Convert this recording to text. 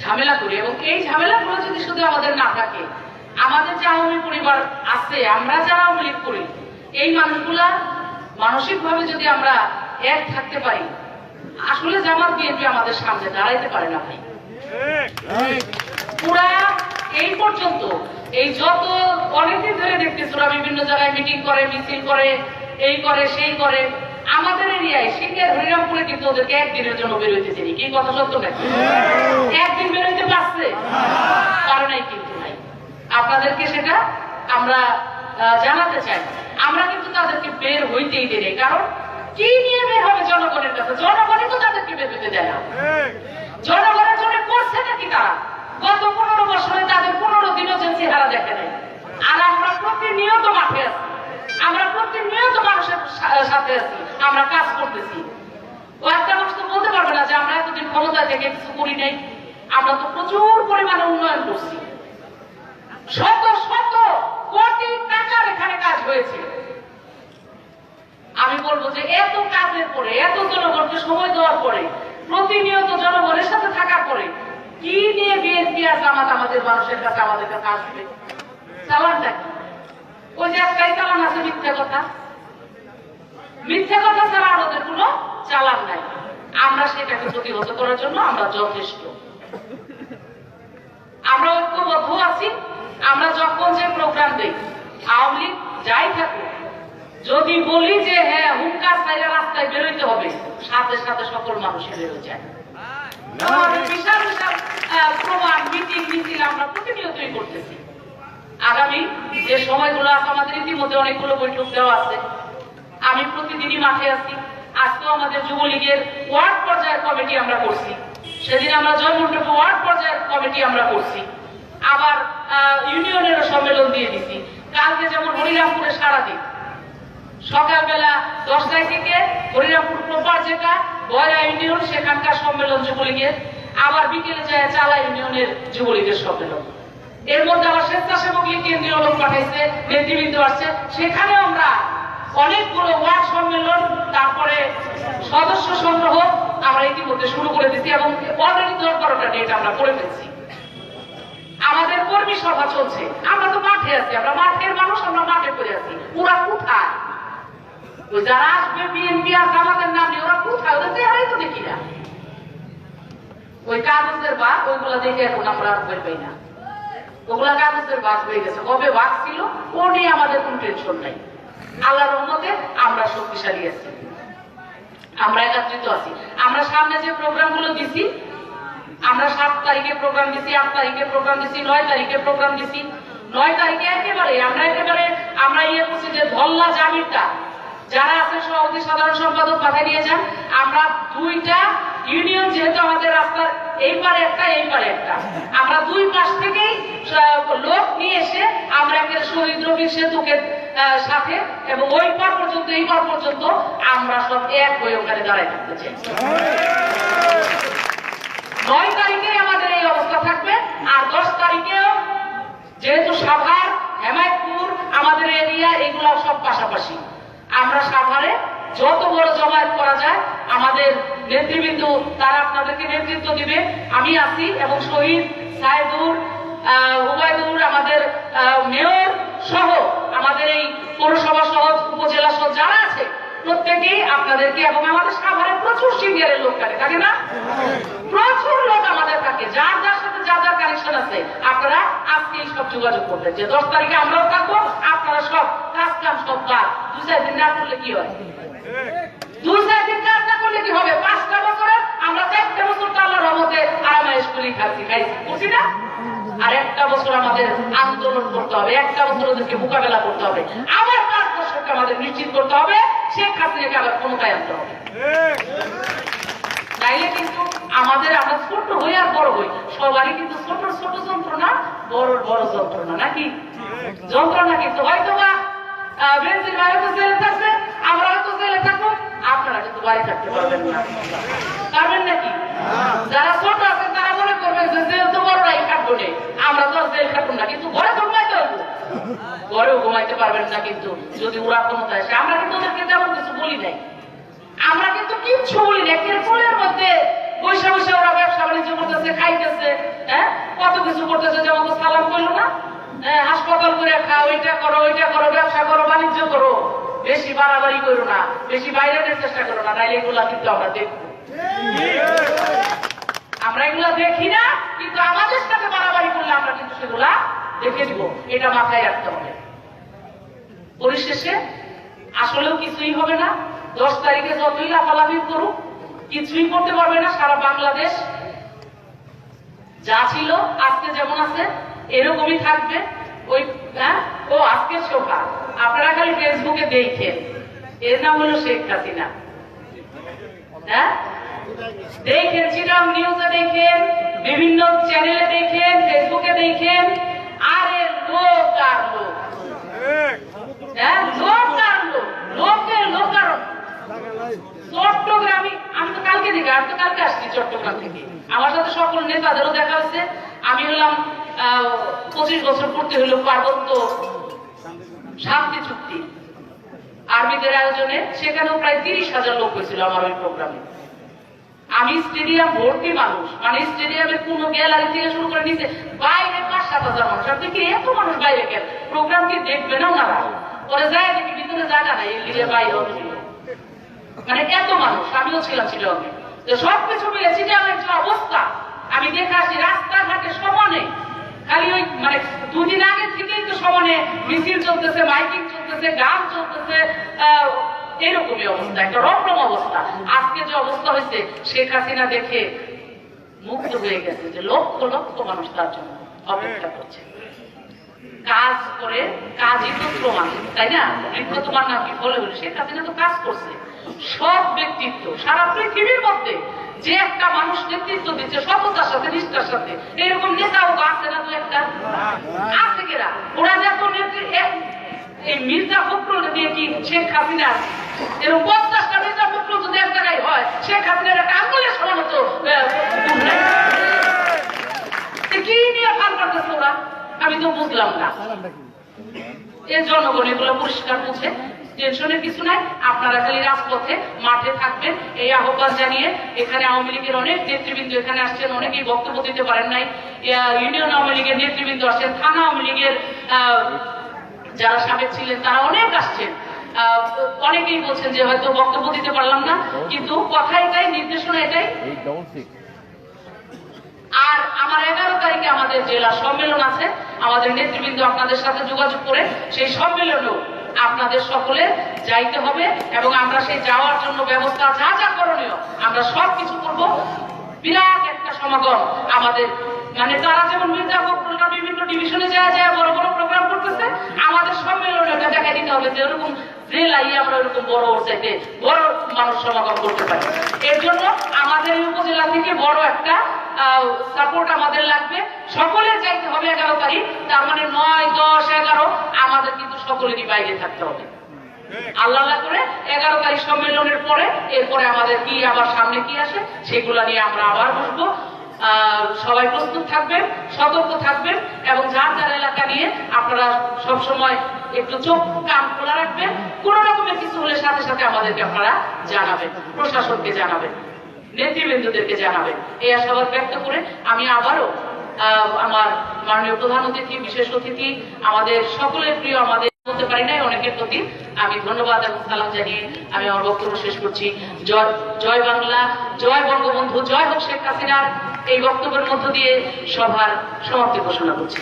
ঝামেলা করি এবং এই ঝামেলাগুলো যদি শুধু আমাদের না থাকে, আমাদের যে আওয়ামী পরিবার আছে, আমরা যারা আওয়ামী লীগ করি, এই মানুষগুলা মানসিকভাবে যদি আমরা এক থাকতে পারি, আসলে জামাত বিএনপি আমাদের সামনে দাঁড়াইতে পারে না ভাই। পুরা এই পর্যন্ত এই যত অনেকদিন ধরে দেখতেছি, ওরা বিভিন্ন জায়গায় মিটিং করে, মিছিল করে, এই করে, সেই করে আমাদের এরিয়ায় সিঙ্গের হরিরামপুরে কিন্তু ওদেরকে একদিনের জন্য বেরোইতে চিনি কি কথা সত্য নাকি? একদিন বেরোইতে পারছে? পারে নাই কিন্তু নাই। আপনাদেরকে সেটা আমরা জানাতে চাই। আমরা কিন্তু তাদেরকে বের হইতেই নাই। কারণ কি নিয়ে বের হবে জনগণের কাছে? জনগণই তো তাদেরকে বের হতে দেয় না। জনগণের জন্য করছে নাকি তারা? গত পনেরো বছরে তাদের পনেরো দিনও যে চেহারা দেখে নাই। আর আমরা প্রতিনিয়ত মাঠে আছি। আমরা প্রতিনিয়ত মানুষের সাথে আছি। আমরা কাজ করতেছি। ও একটা তো বলতে পারবে না যে আমরা এতদিন ক্ষমতা থেকে কিছু করি নাই। আমরা তো প্রচুর পরিমাণে উন্নয়ন করছি। শত শত কোটি টাকার এখানে কাজ হয়েছে। আমি বলব যে এত কাজের পরে, এত জনগণকে সময় দেওয়ার পরে, প্রতিনিয়ত জনগণের সাথে থাকার পরে, কি নিয়ে বিএনপি আর জামাত আমাদের মানুষের কাছে আমাদের কাছে আসবে চালানটা কি? ওই যে একটাই চালান আছে মিথ্যা কথা। মিথ্যা কথা ছাড়া আর ওদের কোনো চালান নাই। আমরা সেটাকে প্রতিহত করার জন্য আমরা যথেষ্ট। আমরা ঐক্যবদ্ধ আছি। আমরা যখন যে প্রোগ্রাম দেই আওয়ামী লীগ যাই থাকুক যদি বলি যে হ্যাঁ হুঙ্কার সাইডে রাস্তায় বেরোইতে হবে সাথে সাথে সকল মানুষের বেরোয় যায়। আমাদের বিশাল বিশাল প্রমাণ মিটিং মিছিল আমরা প্রতিনিয়তই করতেছি। আগামী যে সময়গুলো আছে আমাদের ইতিমধ্যে অনেকগুলো বৈঠক দেওয়া আছে। আমি প্রতিদিনই মাঠে আছি। আজকেও আমাদের যুবলীগের ওয়ার্ড পর্যায়ের কমিটি আমরা করছি। সেদিন আমরা জয়মন্ডপে ওয়ার্ড পর্যায়ের কমিটি আমরা করছি। আবার আহ, ইউনিয়নেরও সম্মেলন দিয়ে দিছি। কালকে যেমন হরিরামপুরে সারাদিন। সকালবেলা দশটায় থেকে হরিরামপুর প্রপার যেটা বয়রা ইউনিয়ন সেখানকার সম্মেলন যুবলীগের। আবার বিকেলে যায় চালা ইউনিয়নের যুবলীগের সম্মেলন। এর মধ্যে আবার স্বেচ্ছাসেবক লীগ কেন্দ্রীয় লোক পাঠাইছে নেতৃবৃন্দ আসছে। সেখানে আমরা অনেকগুলো ওয়ার্ড সম্মেলন, তারপরে সদস্য সংগ্রহ আমরা ইতিমধ্যে শুরু করে দিচ্ছি এবং অলরেডি দশ বারোটা ডেট আমরা করে ফেলছি। আমাদের কর্মী সভা চলছে। আমরা তো মাঠে আছি, আমরা মাঠের মানুষ, আমরা মাঠে করে আছি। ওরা কোথায়? যারা আসবে, বিএনপি আর জামাতের নাম ওরা কোথায়? ওদের চেহারাই তো দেখি না। ওই কাগজের বাঘ ওইগুলা দেখে এখন আমরা আর ভয় পাই না। ওগুলা কাগজের বাঘ হয়ে গেছে। কবে বাঘ ছিল? ও নিয়ে আমাদের কোন টেনশন নাই। আল্লাহর রহমতে আমরা শক্তিশালী আছি। আমরা একাত্রিত আছি। আমরা সামনে যে প্রোগ্রামগুলো দিছি, আমরা সাত তারিখে প্রোগ্রাম দিছি, আট তারিখে প্রোগ্রাম দিছি, নয় তারিখে প্রোগ্রাম দিছি। নয় তারিখে একেবারে, আমরা একেবারে, আমরা ইয়ে করছি যে ধল্লা জামিনটা। যারা আছে, সভাপতি, সাধারণ সম্পাদক পাঠিয়ে নিয়ে যান। আমরা দুইটা ইউনিয়ন যেহেতু আমাদের রাস্তার এই পারে একটা, এই পারে একটা। আমরা দুই পাশ থেকেই লোক নিয়ে এসে আমরা একটা শহীদ রবি সেতুকে সাথে এবং ওই পার পর্যন্ত, এই পার পর্যন্ত আমরা সব এক হয়ে ওখানে দাঁড়ায় থাকতে চাই। নয় তারিখে আমাদের এই অবস্থা থাকবে, আর দশ তারিখেও যেহেতু সাভার, হেমায়তপুর, আমাদের এরিয়া, এগুলো সব পাশাপাশি। আমরা সাভারে যত বড় জমায়েত করা যায়, আমাদের নেতৃবৃন্দ, তারা আপনাদেরকে নেতৃত্ব দিবে। আমি আছি এবং শহীদ সাইদুর উবায়দুর, আমাদের মেয়র সহ আমাদের এই পৌরসভা সহ উপজেলা সহ যারা আছে প্রত্যেকেই আপনাদেরকে এবং আমাদের সাভারে প্রচুর সিনিয়রের লোক থাকে থাকে না? প্রচুর লোক আমাদের থাকে, যার যার সাথে যার যার কানেকশন আছে, আপনারা আজকে সব যোগাযোগ করবেন। যে দশ তারিখে আমরাও থাকব, আপনারা সব কাজ কাম সব কাজ দু চার দিন না করলে কি হয়? দু চার দিন কাজ না করলে কি হবে? পাঁচটা বছরে আমরা চারটে বছর তো আল্লাহ রহমতে আরামায় আর একটা বছর আমাদের আন্দোলন করতে হবে, একটা বছর ওদেরকে মোকাবেলা করতে হবে। আবার পাঁচ বছরকে আমাদের নিশ্চিত করতে হবে, শেখ হাসিনাকে আবার ক্ষমতায় আনতে হবে। কিন্তু আমাদের, আমরা ছোট হই আর বড় হই, সবারই কিন্তু ছোট ছোট যন্ত্রণা, বড় বড় যন্ত্রণা, নাকি? যন্ত্রণা কিন্তু হয়তো বা বেনজির ভাই হয়তো জেলে থাকবে আমরা হয়তো জেলে থাকব, আপনারা কিন্তু বাড়ি থাকতে পারবেন না। পারবেন নাকি? যারা আমরা কিন্তু কিচ্ছু বলি না একের ফুলের মধ্যে বৈশা বৈশা ওরা ব্যবসা বাণিজ্য করতেছে খাইতেছে হ্যাঁ? কত কিছু করতেছে যেমন তো সালাম করল না? হ্যাঁ, হাসপাতাল করে খাও ওইটা করো ওইটা করো ব্যবসা করো বাণিজ্য করো। বেশি বাড়াবাড়ি করো না বেশি বাইরে চেষ্টা করো না নাইলে এগুলা কিন্তু আমরা দেখব। আমরা এগুলা দেখি না, কিন্তু আমাদের সাথে বাড়াবাড়ি করলে আমরা কিন্তু সেগুলা দেখে দিব। এটা মাথায় রাখতে হবে। পরিশেষে, আসলেও কিছুই হবে না। দশ তারিখে যতই লাফালাফি করুক, কিছুই করতে পারবে না সারা বাংলাদেশ। যা ছিল আজকে যেমন আছে, এরকমই থাকবে। ওই হ্যাঁ? ও, আজকে শোভা আপনারা খালি ফেসবুকে দেখেন। এর নাম হলো শেখ হাসিনা। হ্যাঁ? দেখেন চিরাম নিউজে দেখেন বিভিন্ন চ্যানেলে দেখেন ফেসবুকে দেখেন আরে লোক। আর লোক হ্যাঁ লোক আর লোক লোকের লোক আর চট্টগ্রামে আমি তো কালকে আমি তো কালকে আসছি চট্টগ্রাম থেকে। আমার সাথে সকল নেতাদেরও দেখা হয়েছে। আমি হলাম আহ, পঁচিশ বছর পূর্তি হইল পার্বত্য শান্তি চুক্তি। আর্মিদের আয়োজনে সেখানেও প্রায় তিরিশ হাজার লোক হয়েছিল আমার ওই প্রোগ্রামে। আমি স্টেডিয়াম ভর্তি মানুষ। মানে স্টেডিয়ামের কোন গ্যালারি থেকে শুরু করে নিচে বাইরে পাঁচ সাত হাজার মানুষ। আপনি কি এত মানুষ বাইরে গেল প্রোগ্রাম কি দেখবে না ওনারা? পরে যায় দেখি ভিতরে জায়গা নাই এই বাইরে মানে এত মানুষ, আমিও ছিলাম চিটাঙ্গে তো সব কিছু মিলে চিটাঙ্গের যে অবস্থা, আমি দেখে আসি রাস্তাঘাটে সমানে। খালি ওই মানে দুদিন আগে থেকেই তো সমানে মিছিল চলতেছে, মাইকিং চলতেছে, গান চলতেছে এরকমই অবস্থা, একটা রকম অবস্থা। আজকে যে অবস্থা হয়েছে, শেখ হাসিনা দেখে মুগ্ধ হয়ে গেছে যে লক্ষ লক্ষ মানুষ তার জন্য অপেক্ষা করছে। কাজ করে, কাজই তো প্রমাণ, তাই না? বৃক্ষ তোমার নাম কি? বলে বলে, শেখ হাসিনা তো কাজ করছে। সব ব্যক্তিত্ব, সারা পৃথিবীর মধ্যে যে একটা মানুষ নেতৃত্ব দিচ্ছে, সততার সাথে, নিষ্ঠার সাথে, এরকম নেতাও তো আছে না তো একটা? আছে কিনা ওরা যত নেত্রী এই মির্জা ফখরুল দিয়ে কি শেখ হাসিনা এরকম পঞ্চাশটা মির্জা ফখরুল যদি এক জায়গায় হয়। শেখ হাসিনার একটা আঙ্গুলের সমান হতো কি নিয়ে ফাল করতেছে ওরা? আমি তো বুঝলাম না। এই জনগণ এগুলো পরিষ্কার বুঝে, টেনশনের কিছু নাই, আপনারা খালি রাজপথে মাঠে থাকবেন। এই আহ্বান জানিয়ে এখানে আওয়ামী লীগের অনেক নেতৃবৃন্দ এখানে আসছেন, অনেকেই বক্তব্য দিতে পারেন নাই। ইউনিয়ন আওয়ামী লীগের নেতৃবৃন্দ আসছেন, থানা আওয়ামী লীগের যারা সাবেক ছিলেন, তারা অনেক আসছেন। অনেকেই বলছেন যে হয়তো বক্তব্য দিতে পারলাম না কিন্তু কথা এটাই নির্দেশনা এটাই. আর আমার এগারো তারিখে আমাদের জেলা সম্মেলন আছে আমাদের নেতৃবৃন্দ আপনাদের সাথে যোগাযোগ করে সেই সম্মেলনেও আপনাদের সকলে যাইতে হবে এবং আমরা সেই যাওয়ার জন্য ব্যবস্থা যা যা করণীয় আমরা সব কিছু করব। বিরাট একটা সমাগম আমাদের মানে তারা যেমন মির্জা ফখরুলরা বিভিন্ন ডিভিশনে যায় যায়, বড় বড় প্রোগ্রাম করতেছে, আমাদের সম্মেলনে দেখা দিতে হবে যে এরকম জেলাই আমরা এরকম বড় চাইতে বড় মানুষ সমাগম করতে পারি। এর জন্য আমাদের উপজেলা থেকে বড় একটা সাপোর্ট আমাদের লাগবে। সকলে যাইতে হবে এগারো তারিখ, তার মানে নয়, দশ, এগারো, আমাদের কিন্তু সকলেরই বাইরে থাকতে হবে। আল্লাহ করে এগারো তারিখ সম্মেলনের পরে, এরপরে আমাদের কি আবার সামনে কি আসে, সেগুলা নিয়ে আমরা আবার বসবো। সবাই প্রস্তুত থাকবেন, সতর্ক থাকবেন এবং যার যার এলাকা নিয়ে আপনারা সব সময় একটু চোখ কান খোলা রাখবেন। কোন রকমের কিছু হলে সাথে সাথে আমাদেরকে আপনারা জানাবেন, প্রশাসনকে জানাবেন, নেতৃবৃন্দদেরকে জানাবেন। এই আশাবাদ ব্যক্ত করে আমি আবারও আমার মাননীয় প্রধান অতিথি, বিশেষ অতিথি, আমাদের সকলের প্রিয়, আমাদের বলতে পারি নাই, অনেকের প্রতি আমি ধন্যবাদ এবং সালাম জানিয়ে আমি আমার বক্তব্য শেষ করছি। জয় জয় বাংলা, জয় বঙ্গবন্ধু, জয় হোক শেখ হাসিনার এই বক্তব্যের মধ্য দিয়ে সভার সমাপ্তি ঘোষণা করছি।